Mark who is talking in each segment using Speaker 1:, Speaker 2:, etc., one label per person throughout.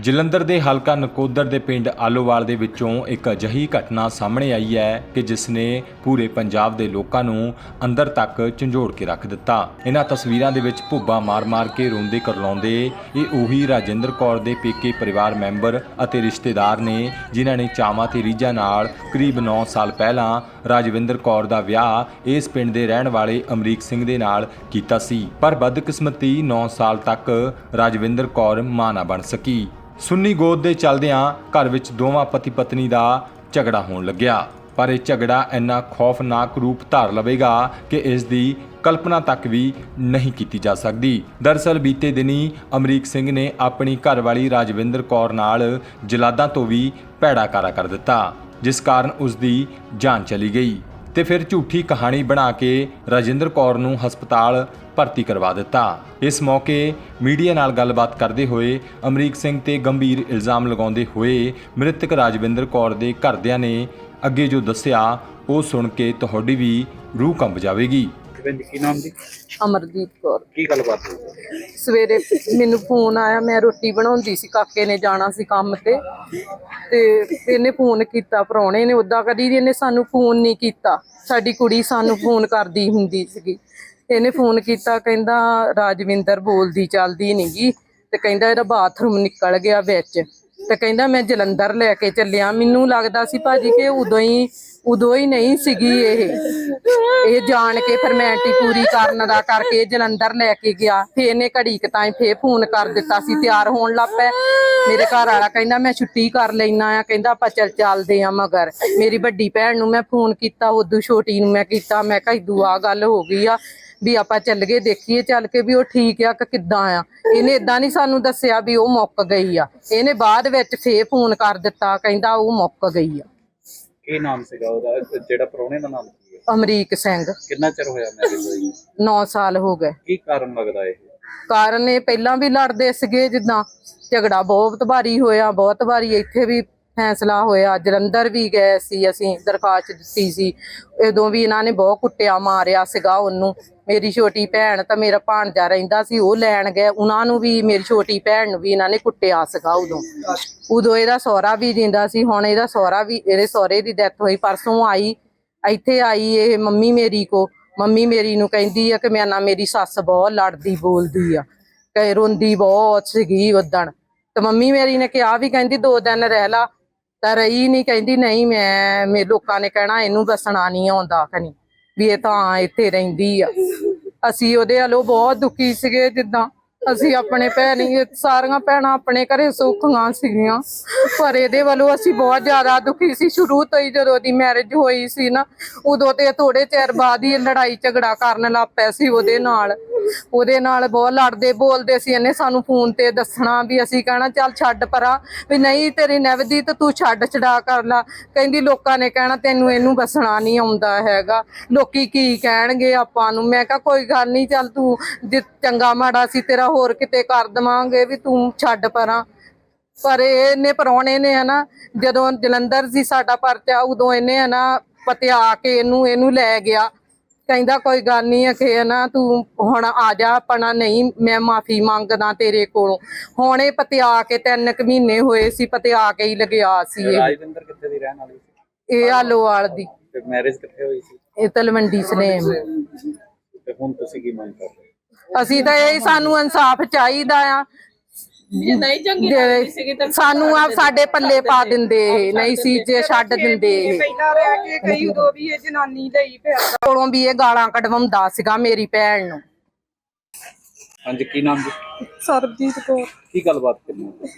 Speaker 1: ਜਲੰਧਰ ਦੇ ਹਲਕਾ ਨਕੋਦਰ ਦੇ ਪਿੰਡ ਆਲੋਵਾਲ ਦੇ ਵਿੱਚੋਂ ਇੱਕ ਅਜਿਹੀ ਘਟਨਾ ਸਾਹਮਣੇ ਆਈ ਹੈ ਕਿ ਜਿਸ ਨੇ ਪੂਰੇ ਪੰਜਾਬ ਦੇ ਲੋਕਾਂ ਨੂੰ ਅੰਦਰ ਤੱਕ ਝੰਜੋੜ ਕੇ ਰੱਖ ਦਿੱਤਾ। ਇਹਨਾਂ ਤਸਵੀਰਾਂ ਦੇ ਵਿੱਚ ਭੁੱਬਾ ਮਾਰ-ਮਾਰ ਕੇ ਰੋਂਦੇ ਕਰਲਾਉਂਦੇ ਇਹ ਉਹੀ ਰਾਜਿੰਦਰ ਕੌਰ ਦੇ ਪੇਕੇ ਪਰਿਵਾਰ ਮੈਂਬਰ ਅਤੇ ਰਿਸ਼ਤੇਦਾਰ ਨੇ ਜਿਨ੍ਹਾਂ ਨੇ ਚਾਵਾਂ ਤੇ ਰੀਝਾਂ ਨਾਲ ਕਰੀਬ 9 ਸਾਲ ਪਹਿਲਾਂ ਰਾਜਵਿੰਦਰ ਕੌਰ ਦਾ ਵਿਆਹ ਇਸ ਪਿੰਡ ਦੇ ਰਹਿਣ ਵਾਲੇ ਅਮਰੀਕ ਸਿੰਘ ਦੇ ਨਾਲ ਕੀਤਾ ਸੀ। ਪਰ ਬਦਕਿਸਮਤੀ 9 ਸਾਲ ਤੱਕ ਰਾਜਵਿੰਦਰ ਕੌਰ ਮਾਂ ਨਾ ਬਣ ਸਕੀ। ਸੁੰਨੀ ਗੋਦ ਦੇ ਚਲਦਿਆਂ ਘਰ ਵਿੱਚ ਦੋਵਾਂ ਪਤੀ ਪਤਨੀ ਦਾ ਝਗੜਾ ਹੋਣ ਲੱਗਿਆ। ਪਰ ਇਹ ਝਗੜਾ ਇੰਨਾ ਖੌਫਨਾਕ ਰੂਪ ਧਾਰ ਲਵੇਗਾ ਕਿ ਇਸ ਦੀ ਕਲਪਨਾ ਤੱਕ ਵੀ ਨਹੀਂ ਕੀਤੀ ਜਾ ਸਕਦੀ। ਦਰਸਲ ਬੀਤੇ ਦਿਨੀ ਅਮਰੀਕ ਸਿੰਘ ਨੇ ਆਪਣੀ ਘਰਵਾਲੀ ਰਾਜਵਿੰਦਰ ਕੌਰ ਨਾਲ ਜਲਾਦਾਂ ਤੋਂ ਵੀ ਭੈੜਾ ਕਾਰਾ ਕਰ ਦਿੱਤਾ। ਜਿਸ ਕਾਰਨ ਉਸ ਦੀ ਜਾਨ ਚਲੀ ਗਈ ਤੇ ਫਿਰ ਝੂਠੀ ਕਹਾਣੀ ਬਣਾ ਕੇ ਰਾਜਿੰਦਰ ਕੌਰ ਨੂੰ ਹਸਪਤਾਲ ਭਰਤੀ ਕਰਵਾ ਦਿੱਤਾ। ਇਸ ਮੌਕੇ ਮੀਡੀਆ ਨਾਲ ਗੱਲਬਾਤ ਕਰਦੇ ਹੋਏ ਅਮਰੀਕ ਸਿੰਘ ਤੇ ਗੰਭੀਰ ਇਲਜ਼ਾਮ ਲਗਾਉਂਦੇ ਹੋਏ ਮ੍ਰਿਤਕ ਰਾਜਵਿੰਦਰ ਕੌਰ ਦੇ ਘਰਦਿਆਂ ਨੇ ਅੱਗੇ ਜੋ ਦੱਸਿਆ, ਉਹ ਸੁਣ ਕੇ ਤੁਹਾਡੀ ਵੀ ਰੂਹ ਕੰਬ ਜਾਵੇਗੀ।
Speaker 2: ਭੈਣ ਕੀ ਨਾਮ ਜੀ
Speaker 3: ਅਮਰਦੀਪ ਕੌਰ।
Speaker 2: ਕੀ ਗੱਲਬਾਤ ਹੋਈ?
Speaker 3: ਸਵੇਰੇ ਮੈਨੂੰ ਫੋਨ ਆਇਆ ਮੈਂ ਰੋਟੀ ਬਣਾਉਂਦੀ ਸੀ ਕਾਕੇ ਨੇ ਜਾਣਾ ਸੀ ਕੰਮ ਤੇ। ਤੇ ਇਹਨੇ ਫੋਨ ਕੀਤਾ ਪ੍ਰਾਹੁਣੇ ਨੇ ਉਦਾਂ ਕਦੀ ਵੀ ਇਹਨੇ ਸਾਨੂੰ ਫੋਨ ਨਹੀਂ ਕੀਤਾ। ਸਾਡੀ ਕੁੜੀ ਸਾਨੂੰ ਫੋਨ ਕਰਦੀ ਹੁੰਦੀ ਸੀਗੀ। ਇਹਨੇ ਫੋਨ ਕੀਤਾ ਕਹਿੰਦਾ ਰਾਜਵਿੰਦਰ ਬੋਲਦੀ ਚੱਲਦੀ ਨਹੀਂਗੀ ਤੇ ਕਹਿੰਦਾ ਇਹਦਾ ਬਾਥਰੂਮ ਨਿਕਲ ਗਿਆ ਵਿੱਚ। ਤੇ ਕਹਿੰਦਾ ਮੈਂ ਜਲੰਧਰ ਲੈ ਕੇ ਚੱਲਿਆ। ਮੈਨੂੰ ਲੱਗਦਾ ਸੀ ਭਾਜੀ ਕਿ ਉਦੋਂ ਹੀ ਉਦੋਂ ਹੀ ਨਹੀਂ ਸੀਗੀ ਇਹ। ਇਹ ਜਾਣ ਕੇ ਫਰਮੈਲਿਟੀ ਪੂਰੀ ਕਰਨ ਦਾ ਕਰਕੇ ਜਲੰਧਰ ਲੈ ਕੇ ਗਿਆ। ਫੇਰ ਇਹਨੇ ਘੜੀ ਕੁ ਤਾਈਂ ਫੇਰ ਫੋਨ ਕਰ ਦਿੱਤਾ ਸੀ, ਤਿਆਰ ਹੋਣ ਲੱਗ ਪਏ। ਮੇਰੇ ਘਰ ਵਾਲਾ ਕਹਿੰਦਾ, ਮੈਂ ਛੁੱਟੀ ਕਰ ਲੈਣਾ ਆ। ਕਹਿੰਦਾ, ਆਪਾਂ ਚੱਲ ਚੱਲਦੇ ਆ ਮਗਰ। ਮੇਰੀ ਵੱਡੀ ਭੈਣ ਨੂੰ ਮੈਂ ਫੋਨ ਕੀਤਾ ਉਦੋਂ ਛੋਟੀ ਨੂੰ ਮੈਂ ਕੀਤਾ। ਮੈਂ ਕਿਹਾ ਇਦੂ ਆ ਗੱਲ ਹੋ ਗਈ ਆ ਵੀ ਆਪਾਂ ਚੱਲ ਗਏ, ਦੇਖੀਏ ਚੱਲ ਕੇ ਵੀ ਉਹ ਠੀਕ ਆ ਕਿ ਕਿੱਦਾਂ ਆ। ਇਹਨੇ ਇਦਾਂ ਨਹੀਂ ਸਾਨੂੰ ਦੱਸਿਆ ਵੀ ਉਹ ਮੁੱਕ ਗਈ ਆ। ਇਹਨੇ ਬਾਅਦ ਵਿੱਚ ਫੇਰ ਫੋਨ ਕਰ ਦਿੱਤਾ, ਕਹਿੰਦਾ ਉਹ ਮੁੱਕ ਗਈ ਆ।
Speaker 2: ਕੀ ਨਾਮ ਸੀਗਾ ਉਹਦਾ? ਜਿਹੜਾ ਪ੍ਰਾਹੁਣੇ ਦਾ ਨਾਮ ਕੀ ਹੈ?
Speaker 3: ਅਮਰੀਕ ਸਿੰਘ।
Speaker 2: ਕਿੰਨਾ ਚਿਰ ਹੋਇਆ ਮੈਰਿਜ ਹੋਈ
Speaker 3: 9 ਸਾਲ ਹੋ ਗਏ।
Speaker 2: ਕੀ ਕਾਰਨ ਲੱਗਦਾ ਇਹ?
Speaker 3: ਕਾਰਨ ਇਹ ਪਹਿਲਾਂ ਵੀ ਲੜਦੇ ਸੀਗੇ ਜਿੱਦਾਂ ਝਗੜਾ ਬਹੁਤ ਵਾਰੀ ਹੋਇਆ ਬਹੁਤ ਵਾਰੀ ਇੱਥੇ ਵੀ ਫੈਸਲਾ ਹੋਇਆ ਜਲੰਧਰ ਵੀ ਗਏ ਸੀ ਅਸੀਂ ਦਰਖਾਸਤ ਦਿੱਤੀ ਸੀ। ਉਦੋਂ ਵੀ ਇਹਨਾਂ ਨੇ ਬਹੁਤ ਕੁੱਟਿਆ ਮਾਰਿਆ ਸੀਗਾ ਉਹਨੂੰ। ਮੇਰੀ ਛੋਟੀ ਭੈਣ ਤਾਂ ਮੇਰਾ ਭਾਣਜਾ ਰਹਿੰਦਾ ਸੀ, ਉਹ ਲੈਣ ਗਏ। ਉਹਨਾਂ ਨੂੰ ਵੀ ਮੇਰੀ ਛੋਟੀ ਭੈਣ ਨੂੰ ਵੀ ਇਹਨਾਂ ਨੇ ਕੁੱਟਿਆ ਸੀਗਾ ਉਦੋਂ। ਉਦੋਂ ਇਹਦਾ ਸਹੁਰਾ ਵੀ ਜਿੰਦਾ ਸੀ, ਹੁਣ ਇਹਦਾ ਸਹੁਰਾ ਵੀ, ਇਹਦੇ ਸਹੁਰੇ ਦੀ ਡੈਥ ਹੋਈ, ਪਰਸੋਂ ਆਈ, ਇੱਥੇ ਆਈ ਇਹ ਮੰਮੀ ਮੇਰੀ ਕੋ ਮੰਮੀ ਮੇਰੀ ਨੂੰ ਕਹਿੰਦੀ ਆ ਕਿ ਮੈਂ ਨਾ ਮੇਰੀ ਸੱਸ ਬਹੁਤ ਲੜਦੀ ਬੋਲਦੀ ਆ ਕਹੇ ਰੋਂਦੀ ਬਹੁਤ ਸੀਗੀ ਉਦਣ ਤੇ ਮੰਮੀ ਮੇਰੀ ਨੇ ਕਿਹਾ ਵੀ ਕਹਿੰਦੀ, ਦੋ ਦਿਨ ਰਹਿ ਲਾ। ਤਾਂ ਰਹੀ ਨਹੀਂ ਕਹਿੰਦੀ, ਨਹੀਂ, ਮੈਂ, ਮੇ, ਲੋਕਾਂ ਨੇ ਕਹਿਣਾ, ਇਹਨੂੰ ਬਸਣਾ ਨਹੀਂ ਆਉਂਦਾ ਕਨੀ ਵੀ ਇਹ ਤਾਂ ਇੱਥੇ ਰਹਿੰਦੀ ਆ। ਅਸੀਂ ਉਹਦੇ ਵੱਲੋਂ ਬਹੁਤ ਦੁਖੀ ਸੀਗੇ ਜਿੱਦਾਂ ਅਸੀਂ ਆਪਣੇ ਭੈਣੀ ਸਾਰੀਆਂ ਭੈਣਾਂ ਆਪਣੇ ਘਰੇ ਸੁੱਖੀਆਂ ਸੀਗੀਆਂ। ਪਰ ਇਹਦੇ ਵੱਲੋਂ ਅਸੀਂ ਬਹੁਤ ਜ਼ਿਆਦਾ ਦੁਖੀ ਸੀ। ਸ਼ੁਰੂ ਤੋਂ ਹੀ ਜਦੋਂ ਦੀ ਮੈਰਿਜ ਹੋਈ ਸੀ ਨਾ, ਉਦੋਂ ਤੇ ਥੋੜੇ ਚਿਰ ਬਾਅਦ ਹੀ ਲੜਾਈ ਝਗੜਾ ਕਰਨ ਲੱਗ ਪਿਆ ਸੀ ਉਹਦੇ ਨਾਲ। ਉਹਦੇ ਨਾਲ ਬਹੁਤ ਲੜਦੇ ਬੋਲਦੇ ਸੀ, ਇਹਨੇ ਸਾਨੂੰ ਫੋਨ ਤੇ ਦੱਸਣਾ ਵੀ ਅਸੀਂ ਕਹਿਣਾ, ਚੱਲ ਛੱਡ ਪਰਾਂ, ਵੀ ਨਹੀਂ ਤੇਰੀ ਨਵਦੀ ਤੂੰ ਛੱਡ ਛਡਾ ਕਰ ਲਾ। ਕਹਿੰਦੀ ਲੋਕਾਂ ਨੇ ਕਹਿਣਾ, ਤੈਨੂੰ ਇਹਨੂੰ ਬਸਣਾ ਨਹੀਂ ਆਉਂਦਾ ਹੈਗਾ। ਲੋਕੀ ਕੀ ਕਹਿਣਗੇ ਆਪਾਂ ਨੂੰ? ਮੈਂ ਕਿਹਾ, ਕੋਈ ਗੱਲ ਨਹੀਂ, ਚੱਲ ਤੂੰ ਚੰਗਾ ਮਾੜਾ ਸੀ, ਤੇਰਾ ਹੋਰ ਕਿਤੇ ਕਰ ਦਵਾਂਗੇ ਵੀ ਤੂੰ ਛੱਡ ਪਰਾਂ। ਪਰ ਇਹਨੇ ਪਰੌਣੇ ਨੇ ਹਨਾ, ਜਦੋਂ ਜਲੰਧਰ ਸੀ ਸਾਡਾ ਪਰਚਾ, ਉਦੋਂ ਇਹਨੇ ਹਨਾ ਪਤਿਆ ਕੇ ਇਹਨੂੰ ਇਹਨੂੰ ਲੈ ਗਿਆ। ਕਹਿੰਦਾ ਕੋਈ ਗੱਲ ਨਹੀਂ ਹੈ ਕਿ ਨਾ ਤੂੰ ਹੁਣ ਆ ਜਾ ਆਪਣਾ ਨਹੀਂ ਮੈਂ ਮਾਫੀ ਮੰਗਦਾ ਤੇਰੇ ਕੋਲੋਂ। ਹੁਣ ਪਤਿਆ ਕੇ ਤਿੰਨ ਕੁ ਮਹੀਨੇ ਹੋਏ ਸੀ ਪਤਿਆ ਕੇ ਹੀ ਲਗਿਆ ਸੀ ਇਹ।
Speaker 2: ਰਾਜਵਿੰਦਰ ਕਿੱਥੇ ਦੀ ਰਹਿਣ ਵਾਲੀ ਸੀ?
Speaker 3: ਇਹ ਆਲੋਵਾਲ ਦੀ।
Speaker 2: ਤੇ ਮੈਰਿਜ ਕਿੱਥੇ ਹੋਈ ਸੀ?
Speaker 3: ਇਹ ਤਲਵੰਡੀ ਸਨੇਮ
Speaker 2: ਤੇ ਹੁਣ ਤੁਸੀਂ ਕੀ ਮੰਗ ਕਰਦੇ ਹੋ?
Speaker 3: ਅਸੀਂ ਤਾਂ ਇਹ ਸਾਨੂੰ ਇਨਸਾਫ ਚਾਹੀਦਾ ਆ।
Speaker 4: ਨਹੀਂ ਚੰਗੀ
Speaker 3: ਜੇ ਸਾਨੂੰ ਆ ਸਾਡੇ ਪੱਲੇ ਪਾ ਦਿੰਦੇ ਇਹ, ਨਹੀਂ ਸੀ ਜੇ ਛੱਡ ਦਿੰਦੇ। ਇਹ
Speaker 4: ਪਹਿਲਾਂ ਰਹਿ ਕੇ ਕਈ ਉਦੋਂ ਵੀ ਇਹ ਜਨਾਨੀ ਲਈ ਫਿਰਦਾ
Speaker 3: ਕੋਲੋਂ ਵੀ ਇਹ ਗਾਲਾਂ ਕਢਵਾਉਂਦਾ ਸੀਗਾ ਮੇਰੀ ਭੈਣ ਨੂੰ।
Speaker 2: ਹਾਂਜੀ ਕੀ ਨਾਮ ਜੀ?
Speaker 4: ਸਰਬਜੀਤ ਕੌਰ।
Speaker 2: ਕੀ ਗੱਲਬਾਤ ਕਰਨੀ ਹੈ?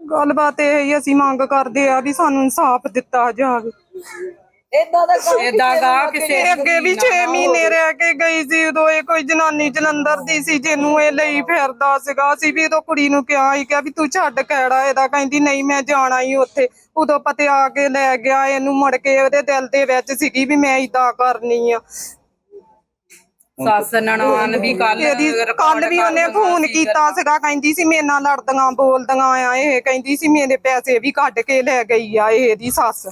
Speaker 4: ਗੱਲਬਾਤ ਇਹ ਹੀ ਅਸੀਂ ਮੰਗ ਕਰਦੇ ਆ ਵੀ ਸਾਨੂੰ ਇਨਸਾਫ ਦਿੱਤਾ ਜਾਵੇ।
Speaker 3: ਇਦਾਂ ਦਾ ਇਦਾਂ ਗਾ ਕਿਸੇ
Speaker 4: ਇਹ ਅੱਗੇ ਵੀ 6 ਮਹੀਨੇ ਰਹਿ ਕੇ ਗਈ ਸੀ ਉਦੋਂ ਇਹ ਕੋਈ ਜਨਾਨੀ ਜਲੰਧਰ ਦੀ ਸੀ ਜਿਹਨੂੰ ਇਹ ਲਈ ਫਿਰਦਾ ਸੀਗਾ। ਅਸੀਂ ਵੀ ਉਦੋਂ ਕੁੜੀ ਨੂੰ ਕਿਹਾ ਸੀ ਕਿਹਾ ਵੀ ਤੂੰ ਛੱਡ ਕਿਹੜਾ ਇਹਦਾ। ਕਹਿੰਦੀ ਨਹੀਂ ਮੈਂ ਜਾਣਾ ਹੀ ਉੱਥੇ। ਉਦੋਂ ਪਤੇ ਆ ਕੇ ਲੈ ਗਿਆ ਇਹਨੂੰ ਮੁੜ ਕੇ ਉਹਦੇ ਦਿਲ ਦੇ ਵਿੱਚ ਸੀਗੀ ਵੀ ਮੈਂ ਇਦਾਂ ਕਰਨੀ ਆ।
Speaker 3: ਸੱਸ ਨਨਾਣ ਵੀ ਕੱਲ
Speaker 4: ਕੱਲ ਵੀ ਉਹਨੇ ਫੋਨ ਕੀਤਾ ਸੀਗਾ ਕਹਿੰਦੀ ਸੀ ਮੇਰੇ ਨਾਲ ਲੜਦੀਆਂ ਬੋਲਦੀਆਂ ਆ ਇਹ। ਕਹਿੰਦੀ ਸੀ ਮੇਰੇ ਪੈਸੇ ਵੀ ਕੱਢ ਕੇ ਲੈ ਗਈ ਆ ਇਹ ਇਹਦੀ ਸੱਸ।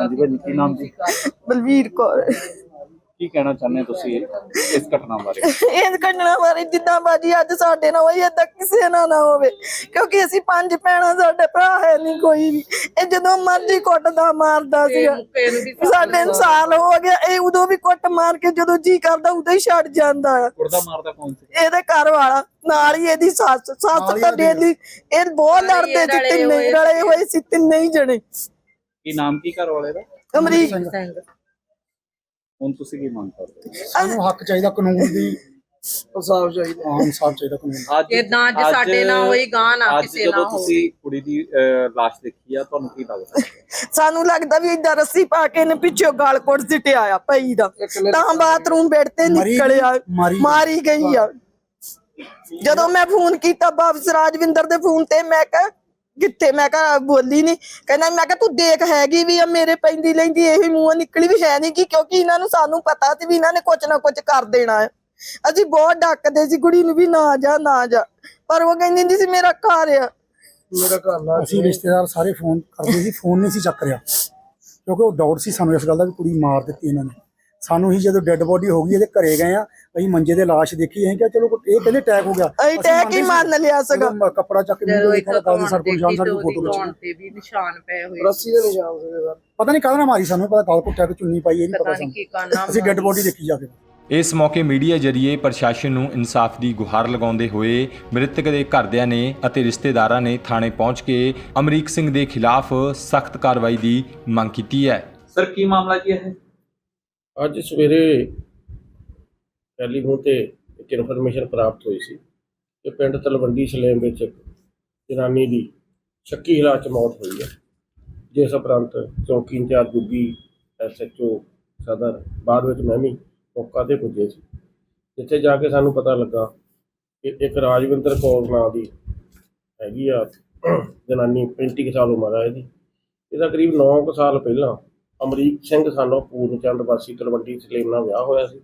Speaker 2: ਹਾਂਜੀ ਭਾਜੀ ਕੀ ਨਾਮ ਜੀ
Speaker 4: ਬਲਵੀਰ ਕੌਰ।
Speaker 2: ਕੀ ਕਹਿਣਾ ਚਾਹੁੰਦੇ ਹੋ ਤੁਸੀਂ ਇਸ ਘਟਨਾ ਬਾਰੇ?
Speaker 5: ਇਹ ਘਟਨਾ ਬਾਰੇ ਜਿੱਦਾਂ ਬਾਜੀ ਅੱਜ ਸਾਡੇ ਨਾਲ ਹੋਈ ਏਦਾਂ ਕਿਸੇ ਨਾਲ ਨਾ ਹੋਵੇ। ਕਿਉਂਕਿ ਅਸੀਂ ਪੰਜ ਭੈਣਾਂ ਸਾਡੇ ਭਰਾ ਹੈ ਨਹੀਂ ਕੋਈ ਵੀ ਇਹ ਜਦੋਂ ਮਰਜ਼ੀ ਕੁੱਟਦਾ ਮਾਰਦਾ ਸੀ ਸਾਡੇ ਨੂੰ ਸਾਲ ਹੋ ਗਿਆ ਇਹ ਉਦੋਂ ਵੀ ਕੁੱਟ ਮਾਰ ਕੇ ਜਦੋਂ ਜੀ ਕਰਦਾ ਉਦੋਂ ਹੀ ਛੱਡ ਜਾਂਦਾ। ਆ
Speaker 2: ਕੁੜਦਾ ਮਾਰਦਾ ਕੌਣ ਸੀ?
Speaker 5: ਇਹਦੇ ਘਰ ਵਾਲਾ ਨਾਲ ਹੀ ਇਹਦੀ ਸੱਸ। ਸੱਸ ਤਾਂ ਡੇਲੀ ਇਹ ਬਹੁਤ ਲੜਦੇ ਸੀ ਤਿੰਨੇ ਰਲੇ ਹੋਏ ਸੀ ਤਿੰਨੇ ਹੀ ਜਣੇ।
Speaker 2: ਕੀ ਨਾਮ ਕੀ ਘਰ ਵਾਲੇ ਦਾ?
Speaker 5: ਅਮਰੀਕ।
Speaker 2: ਹੁਣ ਤੁਸੀਂ ਕੀ ਮੰਗ ਕਰਦੇ ਹੋ?
Speaker 6: ਸਾਨੂੰ ਹੱਕ ਚਾਹੀਦਾ ਕਾਨੂੰਨ ਦੀ ਇਨਸਾਫ ਚਾਹੀਦਾ ਹਾਂ ਇਨਸਾਫ ਚਾਹੀਦਾ ਕਾਨੂੰਨ
Speaker 2: ਅੱਜ
Speaker 3: ਏਦਾਂ ਅੱਜ ਸਾਡੇ ਨਾਲ ਹੋਈ, ਗਾਂਹ ਨਾ
Speaker 2: ਅੱਜ
Speaker 3: ਕਿਸੇ
Speaker 2: ਜਦੋਂ
Speaker 3: ਨਾਲ ਹੋਵੇ।
Speaker 2: ਤੁਸੀਂ ਕੁੜੀ ਦੀ ਅਹ, ਲਾਸ਼ ਦੇਖੀ ਆ ਤੁਹਾਨੂੰ ਕੀ ਲੱਗਦਾ?
Speaker 5: ਸਾਨੂੰ ਲੱਗਦਾ ਵੀ ਏਦਾਂ ਰੱਸੀ ਪਾ ਕੇ ਇਹਨੇ ਪਿੱਛੋਂ ਗਾਲ ਕੋਟ ਸਿੱਟਿਆ ਆ ਪਈ ਦਾ। ਤਾਂ ਬਾਥਰੂਮ ਬੈੱਡ ਤੇ
Speaker 6: ਮਰੀ-
Speaker 5: ਨਿਕਲਿਆ
Speaker 6: ਮਾਰੀ-
Speaker 5: ਮਾਰੀ ਗਈ ਆ। ਜਦੋਂ ਮੈਂ ਫੋਨ ਕੀਤਾ ਵਾਪਸ ਰਾਜਵਿੰਦਰ ਦੇ ਫੋਨ ਤੇ ਮੈਂ ਕਿਹਾ ਕਿੱਥੇ ਮੈਂ ਕਿਹਾ ਬੋਲੀ ਨਹੀਂ ਕਹਿੰਦਾ ਮੈਂ ਕਿਹਾ ਤੂੰ ਦੇਖ ਹੈਗੀ ਵੀ ਆ ਮੇਰੇ ਪੈਂਦੀ ਲੈਂਦੀ ਇਹ ਮੂੰਹੋਂ ਨਿਕਲੀ ਵੀ ਹੈ ਨਹੀਂ ਕਿ ਕਿਉਂਕਿ ਇਹਨਾਂ ਨੂੰ ਸਾਨੂੰ ਪਤਾ ਸੀ ਵੀ ਇਹਨਾਂ ਨੇ ਕੁਝ ਨਾ ਕੁਝ ਕਰ ਦੇਣਾ ਹੈ। ਅਸੀਂ ਬਹੁਤ ਡੱਕਦੇ ਸੀ ਕੁੜੀ ਨੂੰ ਵੀ ਨਾ ਜਾ ਨਾ ਜਾ। ਪਰ ਉਹ ਕਹਿੰਦੀ ਹੁੰਦੀ ਸੀ ਮੇਰਾ ਘਰ ਆ।
Speaker 6: ਮੇਰਾ ਘਰ ਲਾ ਅਸੀਂ ਰਿਸ਼ਤੇਦਾਰ ਸਾਰੇ ਫੋਨ ਕਰਦੇ ਸੀ ਫੋਨ ਨਹੀਂ ਸੀ ਚੱਕ ਰਿਹਾ। ਕਿਉਂਕਿ ਉਹ ਡਾਊਟ ਸੀ ਸਾਨੂੰ ਇਸ ਗੱਲ ਦਾ ਵੀ ਕੁੜੀ ਮਾਰ ਦਿੱਤੀ ਇਹਨਾਂ ਨੇ। ਸਾਨੂੰ ਹੀ ਜਦੋਂ ਡੈੱਡ ਬੋਡੀ ਹੋ ਗਈ ਇਹਦੇ ਘਰੇ ਗਏ ਆ ਅਸੀਂ ਮੰਜੇ ਤੇ ਲਾਸ਼ ਦੇਖੀ ਅਸੀਂ ਕਿਹਾ ਚਲੋ ਇਹ ਕਹਿੰਦੇ ਅਟੈਕ ਹੋ ਗਿਆ।
Speaker 5: ਅਸੀਂ attack ਹੀ ਮੰਨ ਲਿਆ ਸੀਗਾ।
Speaker 6: ਕੱਪੜਾ ਚੱਕ ਕੇ ਮੂੰਹ
Speaker 3: ਇੱਕ
Speaker 6: ਦੇਖਿਆ ਤਾਂ ਸਰ ਕੋਲ ਜਾਨ ਸਾਡੀ ਫੋਟੋ ਵਿੱਚ।
Speaker 3: ਤੇ ਵੀ ਨਿਸ਼ਾਨ ਪਏ ਹੋਏ।
Speaker 6: ਰੱਸੀ ਦੇ ਨਿਸ਼ਾਨ ਸੀਗੇ ਸਰ। ਪਤਾ ਨਹੀਂ ਕਾਹਦੇ ਨਾਲ ਮਾਰੀ ਸਾਨੂੰ ਪਤਾ ਗਲ ਘੁੱਟਿਆ ਕਿ ਚੁੰਨੀ ਪਾਈ ਇਹ ਨਹੀਂ
Speaker 3: ਪਤਾ
Speaker 6: ਸਾਨੂੰ। ਅਸੀਂ ਡੈੱਡ ਬੋਡੀ ਦੇਖੀ ਜਾ ਕੇ।
Speaker 1: ਇਸ ਮੌਕੇ ਮੀਡੀਆ ਜਰੀਏ ਪ੍ਰਸ਼ਾਸਨ ਨੂੰ ਇਨਸਾਫ ਦੀ ਗੁਹਾਰ ਲਗਾਉਂਦੇ ਹੋਏ ਮ੍ਰਿਤਕ ਦੇ ਘਰਦਿਆਂ ਨੇ ਅਤੇ ਰਿਸ਼ਤੇਦਾਰਾਂ ਨੇ ਥਾਣੇ ਪਹੁੰਚ ਕੇ ਅਮਰੀਕ ਸਿੰਘ ਦੇ ਖਿਲਾਫ ਸਖਤ ਕਾਰਵਾਈ ਦੀ ਮੰਗ ਕੀਤੀ ਹੈ।
Speaker 2: ਸਰ ਕੀ ਮਾਮਲਾ ਕੀ ਹੈ
Speaker 7: ਅੱਜ ਸਵੇਰੇ ਟੈਲੀਫੋਨ ਤੇ ਇੱਕ ਇਨਫੋਰਮੇਸ਼ਨ ਪ੍ਰਾਪਤ ਹੋਈ ਸੀ ਕਿ ਪਿੰਡ ਤਲਵੰਡੀ ਸਲੇਮ ਵਿੱਚ ਇੱਕ ਜਨਾਨੀ ਦੀ ਸ਼ੱਕੀ ਹਾਲਾਤ 'ਚ ਮੌਤ ਹੋਈ ਹੈ, ਜਿਸ ਉਪਰੰਤ ਚੌਕੀ ਇੰਚਾਰਜ ਦੁੱਗੀ ਐਸਐਚਓ ਸਦਰ ਬਾਅਦ ਵਿੱਚ ਮੈਂ ਵੀ ਮੌਕਾ ਤੇ ਪੁੱਜੇ ਸੀ, ਜਿੱਥੇ ਜਾ ਕੇ ਸਾਨੂੰ ਪਤਾ ਲੱਗਾ ਕਿ ਇੱਕ ਰਾਜਵਿੰਦਰ ਕੌਰ ਨਾਂ ਦੀ ਹੈਗੀ ਆ ਜਨਾਨੀ 35 ਕੁ ਸਾਲ ਉਮਰ ਆ ਇਹਦੀ। ਇਹਦਾ ਕਰੀਬ 9 ਕੁ ਸਾਲ ਪਹਿਲਾਂ ਅਮਰੀਕ ਸਿੰਘ ਸਾਨੂੰ ਪੂਰਨ ਚੰਦ ਵਾਸੀ ਤਲਵੰਡੀ ਸਲੇਮ ਨਾਲ ਵਿਆਹ ਹੋਇਆ ਸੀ।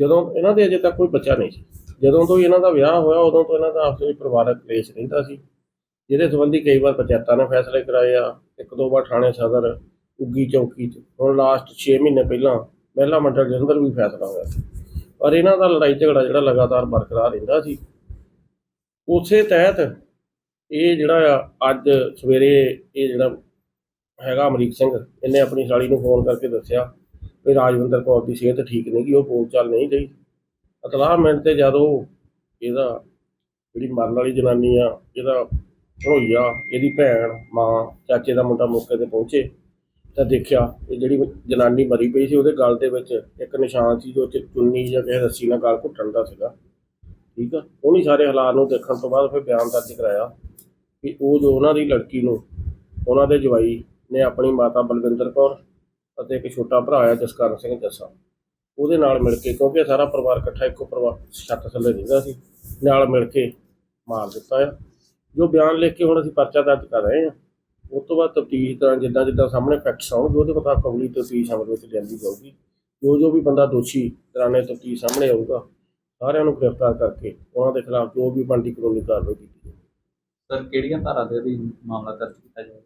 Speaker 7: ਜਦੋਂ ਇਹਨਾਂ ਦੇ ਅਜੇ ਤੱਕ ਕੋਈ ਬੱਚਾ ਨਹੀਂ ਸੀ। ਜਦੋਂ ਤੋਂ ਹੀ ਇਹਨਾਂ ਦਾ ਵਿਆਹ ਹੋਇਆ, ਉਦੋਂ ਤੋਂ ਇਹਨਾਂ ਦਾ ਆਪਸ ਵਿੱਚ ਪਰਿਵਾਰਕ ਕਲੇਸ਼ ਰਹਿੰਦਾ ਸੀ। ਜਿਹਦੇ ਸੰਬੰਧੀ ਕਈ ਵਾਰ ਪੰਚਾਇਤਾਂ ਨੇ ਫੈਸਲੇ ਕਰਾਏ ਆ। ਇੱਕ ਦੋ ਵਾਰ ਥਾਣੇ ਸਦਰ, ਉੱਗੀ ਚੌਕੀ 'ਚ। ਹੁਣ ਲਾਸਟ 6 ਮਹੀਨੇ ਪਹਿਲਾਂ ਮਹਿਲਾ ਮੰਡਲ ਦੇ ਅੰਦਰ ਵੀ ਫੈਸਲਾ ਹੋਇਆ ਸੀ। ਪਰ ਇਹਨਾਂ ਦਾ ਲੜਾਈ ਝਗੜਾ ਜਿਹੜਾ ਲਗਾਤਾਰ ਬਰਕਰਾਰ ਰਹਿੰਦਾ ਸੀ। ਉਸੇ ਤਹਿਤ ਇਹ ਜਿਹੜਾ ਆ, ਅੱਜ ਸਵੇਰੇ ਇਹ ਜਿਹੜਾ ਹੈਗਾ ਅਮਰੀਕ ਸਿੰਘ। ਇਹਨੇ ਆਪਣੀ ਸਾਲੀ ਨੂੰ ਫੋਨ ਕਰਕੇ ਦੱਸਿਆ ਵੀ ਰਾਜਵਿੰਦਰ ਕੌਰ ਦੀ ਸਿਹਤ ਠੀਕ ਨਹੀਂ ਗੀ, ਉਹ ਬੋਲ ਚਾਲ ਨਹੀਂ ਰਹੀ। ਅਤਲਾਹ ਮਿੰਟ ਤੇ ਜਦੋਂ ਇਹਦਾ ਜਿਹੜੀ ਮਰਨ ਵਾਲੀ ਜਨਾਨੀ ਆ, ਇਹਦਾ ਭਰੋਈਆ, ਇਹਦੀ ਭੈਣ, ਮਾਂ, ਚਾਚੇ ਦਾ ਮੁੰਡਾ ਮੌਕੇ ਤੇ ਪਹੁੰਚੇ ਤਾਂ ਦੇਖਿਆ ਇਹ ਜਿਹੜੀ ਜਨਾਨੀ ਮਰੀ ਪਈ ਸੀ, ਉਹਦੇ ਗਲ ਦੇ ਵਿੱਚ ਇੱਕ ਨਿਸ਼ਾਨ ਸੀ ਜੋ ਚ ਚੁੰਨੀ ਜਾਂ ਕਿਸੇ ਰੱਸੀ ਨਾਲ ਗਲ ਘੁੱਟਣ ਦਾ ਸੀਗਾ। ਠੀਕ ਆ? ਉਹਨੀ ਸਾਰੇ ਹਾਲਾਤ ਨੂੰ ਦੇਖਣ ਤੋਂ ਬਾਅਦ ਫਿਰ ਬਿਆਨ ਦਰਜ ਕਰਾਇਆ ਕਿ ਉਹ ਜੋ ਉਹਨਾਂ ਦੀ ਲੜਕੀ ਨੂੰ, ਉਹਨਾਂ ਦੇ ਜਵਾਈ ਨੇ ਆਪਣੀ ਮਾਤਾ ਬਲਵਿੰਦਰ ਕੌਰ ਅਤੇ ਇੱਕ ਛੋਟਾ ਭਰਾ ਆ, ਜਸਕਰਨ ਸਿੰਘ ਜੱਸਾ। ਉਹਦੇ ਨਾਲ ਮਿਲ ਕੇ, ਕਿਉਂਕਿ ਸਾਰਾ ਪਰਿਵਾਰ ਇਕੱਠਾ ਇੱਕੋ ਪਰਿਵਾਰ, ਛੱਤ ਥੱਲੇ ਰਹਿੰਦਾ ਸੀ, ਨਾਲ ਮਿਲ ਕੇ ਮਾਰ ਦਿੱਤਾ ਆ। ਜੋ ਬਿਆਨ ਲਿਖ ਕੇ ਹੁਣ ਅਸੀਂ ਪਰਚਾ ਦਰਜ ਕਰ ਰਹੇ ਹਾਂ ਉਸ ਤੋਂ ਬਾਅਦ ਤਫਤੀਸ਼ ਤਰ੍ਹਾਂ ਜਿੱਦਾਂ ਜਿੱਦਾਂ ਸਾਹਮਣੇ ਫੈਕਟਸ ਆਉਣਗੇ, ਉਹਦੇ ਮੁਤਾਬਕ ਅਗਲੀ ਤਫਤੀਸ਼ ਅਮਲ ਵਿੱਚ ਲਿਆਂਦੀ ਜਾਊਗੀ। ਜੋ ਜੋ ਵੀ ਬੰਦਾ ਦੋਸ਼ੀ ਦੌਰਾਨੇ ਤਫਤੀਸ਼ ਸਾਹਮਣੇ ਆਊਗਾ, ਸਾਰਿਆਂ ਨੂੰ ਗ੍ਰਿਫਤਾਰ ਕਰਕੇ ਉਹਨਾਂ ਦੇ ਖਿਲਾਫ ਜੋ ਵੀ ਬਣਦੀ ਕਾਨੂੰਨੀ ਕਾਰਵਾਈ ਕੀਤੀ ਜਾਊਗੀ।
Speaker 2: ਸਰ, ਕਿਹੜੀਆਂ ਧਾਰਾ ਦੇ ਅਧੀਨ ਮਾਮਲਾ ਦਰਜ ਕੀਤਾ ਜਾਏਗਾ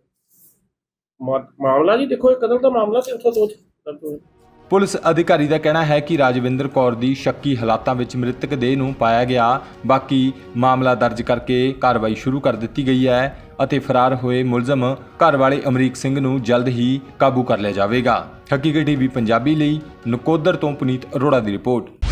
Speaker 7: ਮਾਮਲਾ ਜੀ ਦੇਖੋ, ਇਹ ਕਦਮ ਦਾ ਮਾਮਲਾ ਤੇ ਉੱਥੋਂ ਦੋ
Speaker 1: ਪੁਲਿਸ ਅਧਿਕਾਰੀ ਦਾ ਕਹਿਣਾ ਹੈ ਕਿ ਰਾਜਵਿੰਦਰ ਕੌਰ ਦੀ ਸ਼ੱਕੀ ਹਾਲਾਤਾਂ ਵਿੱਚ ਮ੍ਰਿਤਕ ਦੇਹ ਨੂੰ ਪਾਇਆ ਗਿਆ। ਬਾਕੀ ਮਾਮਲਾ ਦਰਜ ਕਰਕੇ ਕਾਰਵਾਈ ਸ਼ੁਰੂ ਕਰ ਦਿੱਤੀ ਗਈ ਹੈ ਅਤੇ ਫਰਾਰ ਹੋਏ ਮੁਲਜ਼ਮ ਘਰ ਵਾਲੇ ਅਮਰੀਕ ਸਿੰਘ ਨੂੰ ਜਲਦ ਹੀ ਕਾਬੂ ਕਰ ਲਿਆ ਜਾਵੇਗਾ। ਹਕੀਕਤ ਟੀਵੀ ਪੰਜਾਬੀ ਲਈ ਨਕੋਦਰ ਤੋਂ ਪੁਨੀਤ ਅਰੋੜਾ ਦੀ ਰਿਪੋਰਟ।